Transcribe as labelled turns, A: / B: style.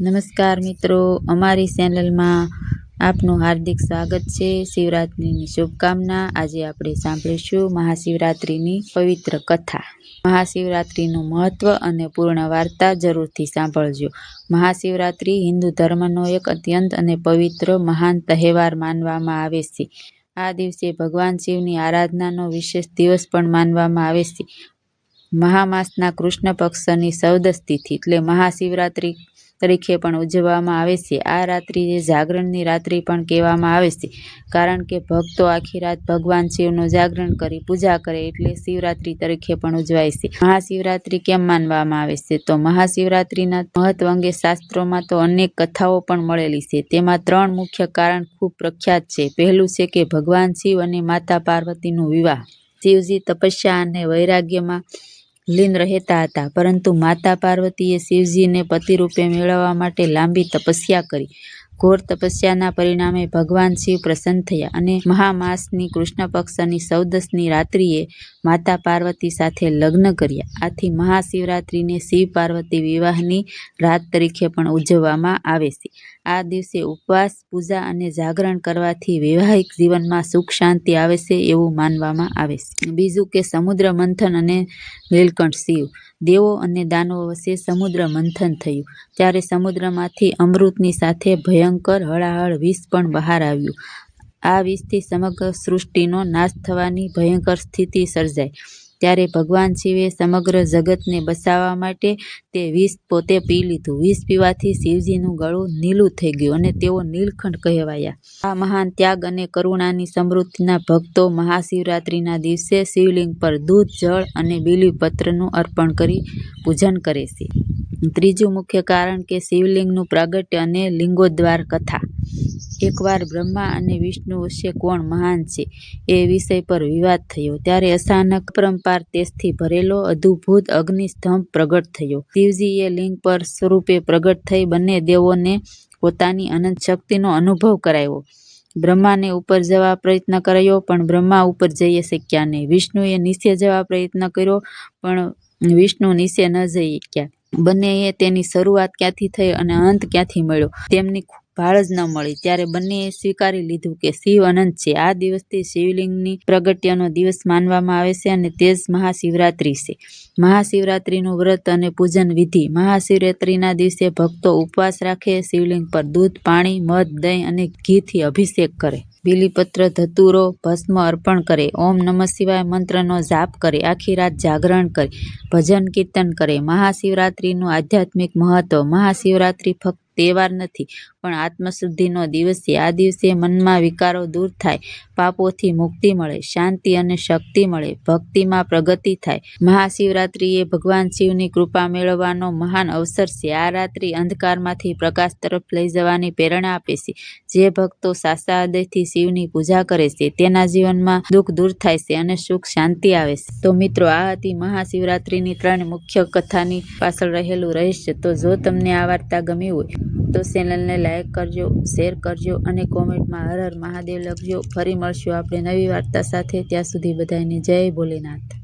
A: નમસ્કાર મિત્રો, અમારી ચેનલમાં આપનું હાર્દિક સ્વાગત છે. શિવરાત્રિની શુભકામના. આજે આપણે સાંભળીશું મહાશિવરાત્રિની પવિત્ર કથા. મહાશિવરાત્રિનું મહત્વ અને પૂર્ણ વાર્તા જરૂરથી સાંભળજો. મહાશિવરાત્રિ હિન્દુ ધર્મનો એક અત્યંત અને પવિત્ર મહાન તહેવાર માનવામાં આવે છે. આ દિવસે ભગવાન શિવની આરાધનાનો વિશેષ દિવસ પણ માનવામાં આવે છે. મહામાસના કૃષ્ણ પક્ષની તિથિ એટલે મહાશિવરાત્રિ તરીકે પણ ઉજવવામાં આવે છે. આ રાત્રિએ જાગરણની રાત્રિ પણ કહેવામાં આવે છે. કારણ કે ભક્તો આખી રાત ભગવાન શિવનું જાગરણ કરી પૂજા કરે એટલે શિવરાત્રિ તરીકે પણ ઉજવાય છે. મહાશિવરાત્રિ કેમ માનવામાં આવે છે? તો મહાશિવરાત્રિના મહત્વ અંગે શાસ્ત્રોમાં તો અનેક કથાઓ પણ મળેલી છે. તેમાં ત્રણ મુખ્ય કારણ ખૂબ પ્રખ્યાત છે. પહેલું છે કે ભગવાન શિવ અને માતા પાર્વતીનો વિવાહ. શિવજી તપસ્યા અને વૈરાગ્યમાં લીન રહેતા હતા, પરંતુ માતા પાર્વતીએ શિવજીને પતિરૂપે મેળવવા માટે લાંબી તપસ્યા કરી. ઘોર તપસ્યાના પરિણામે ભગવાન શિવ પ્રસન્ન થયા અને મહામાસની કૃષ્ણ પક્ષની સૌદસની રાત્રિએ માતા પાર્વતી સાથે લગ્ન કર્યા. આથી મહાશિવરાત્રિને શિવ પાર્વતી વિવાહની રાત તરીકે પણ ઉજવવામાં આવે છે. આ દિવસે ઉપવાસ, પૂજા અને જાગરણ કરવાથી વૈવાહિક જીવનમાં સુખ, શાંતિ આવે છે એવું માનવામાં આવે છે. બીજું કે સમુદ્ર મંથન અને નીલકંઠ શિવ. દેવો અને દાનવો વચ્ચે સમુદ્ર મંથન થયું. ત્યારે સમુદ્રમાંથી અમૃતની સાથે ભયંકર હળાહળ વિષ પણ બહાર આવ્યું. આ વિષથી સમગ્ર સૃષ્ટિનો નાશ થવાની ભયંકર સ્થિતિ સર્જાઈ. ત્યારે ભગવાન શિવે સમગ્ર જગતને બસાવવા માટે તે વિષ પોતે પી લીધું. વિષ પીવાથી શિવજીનું ગળું નીલું થઈ ગયું અને તેઓ નીલખંડ કહેવાયા. આ મહાન ત્યાગ અને કરુણાની સમૃદ્ધિના ભક્તો મહાશિવરાત્રિના દિવસે શિવલિંગ પર દૂધ, જળ અને બીલીપત્રનું અર્પણ કરી પૂજન કરે છે. ત્રીજું મુખ્ય કારણ કે શિવલિંગનું પ્રાગટ્ય અને લિંગોદ્વાર કથા. એકવાર બ્રહ્મા અને વિષ્ણુ વિશે કોણ મહાન છે એ વિષય પર વિવાદ થયો. ત્યારે અચાનક પરંપાર તેજથી ભરેલો, અદ્ભુત અગ્નિસ્તંભ પ્રગટ થયો. શિવજીએ લિંગ પર સ્વરૂપે પ્રગટ થઈ બંને દેવોને પોતાની અનંત શક્તિનો અનુભવ કરાવ્યો. બ્રહ્માને ઉપર જવા પ્રયત્ન કર્યો, પણ બ્રહ્મા ઉપર જઈ શક્યા નહીં. વિષ્ણુએ નીચે જવા પ્રયત્ન કર્યો, પણ વિષ્ણુ નીચે ન જઈ શક્યા. બંનેએ તેની શરૂઆત ક્યાંથી થઈ અને અંત ક્યાંથી મળ્યો? તેમની ભાળ જ ન મળી. ત્યારે બંનેએ સ્વીકારી લીધું કે શિવ અનંત છે. આ દિવસથી શિવલિંગની પ્રગટ્યનો દિવસ માનવામાં આવે છે અને તે જ મહાશિવરાત્રિ છે. મહાશિવરાત્રિનું વ્રત અને પૂજન વિધિ. મહાશિવરાત્રિના દિવસે ભક્તો ઉપવાસ રાખે, શિવલિંગ પર દૂધ, પાણી, મધ, દહીં અને ઘીથી અભિષેક કરે. બીલીપત્ર, ધતુરો, ભસ્મ અર્પણ કરે. ઓમ નમઃ શિવાય મંત્રનો જાપ કરે. આખી રાત જાગરણ કરે. ભજન કીર્તન કરે. મહાશિવરાત્રિનું આધ્યાત્મિક મહત્વ. મહાશિવરાત્રિ ફક્ત તહેવાર નથી. પણ આત્મશુદ્ધિનો દિવસ છે આ દિવસે મનમાં વિકારો દૂર થાય, પાપોથી મુક્તિ મળે, શાંતિ અને શક્તિ મળે, ભક્તિમાં પ્રગતિ થાય. મહાશિવરાત્રિ એ ભગવાન શિવની કૃપા મેળવવાનો મહાન અવસર છે. આ રાત્રિ અંધકારમાંથી પ્રકાશ તરફ લઈ જવાની પ્રેરણા આપે છે. જે ભક્તો સાચા હૃદયથી શિવની પૂજા કરે છે, તેના જીવનમાં દુઃખ દૂર થાય છે અને સુખ શાંતિ આવે છે. તો મિત્રો, આ હતી મહાશિવરાત્રિની ત્રણ મુખ્ય કથાની પાછળ રહેલું રહસ્ય. તો જો તમને આ વાર્તા ગમી હોય તો ચેનલને લાઇક કરજો, શેર કરજો અને કોમેન્ટમાં હર હર મહાદેવ લખજો. ફરી મળશું આપણે નવી વાર્તા સાથે. ત્યાં સુધી બધાને જય ભોલેનાથ.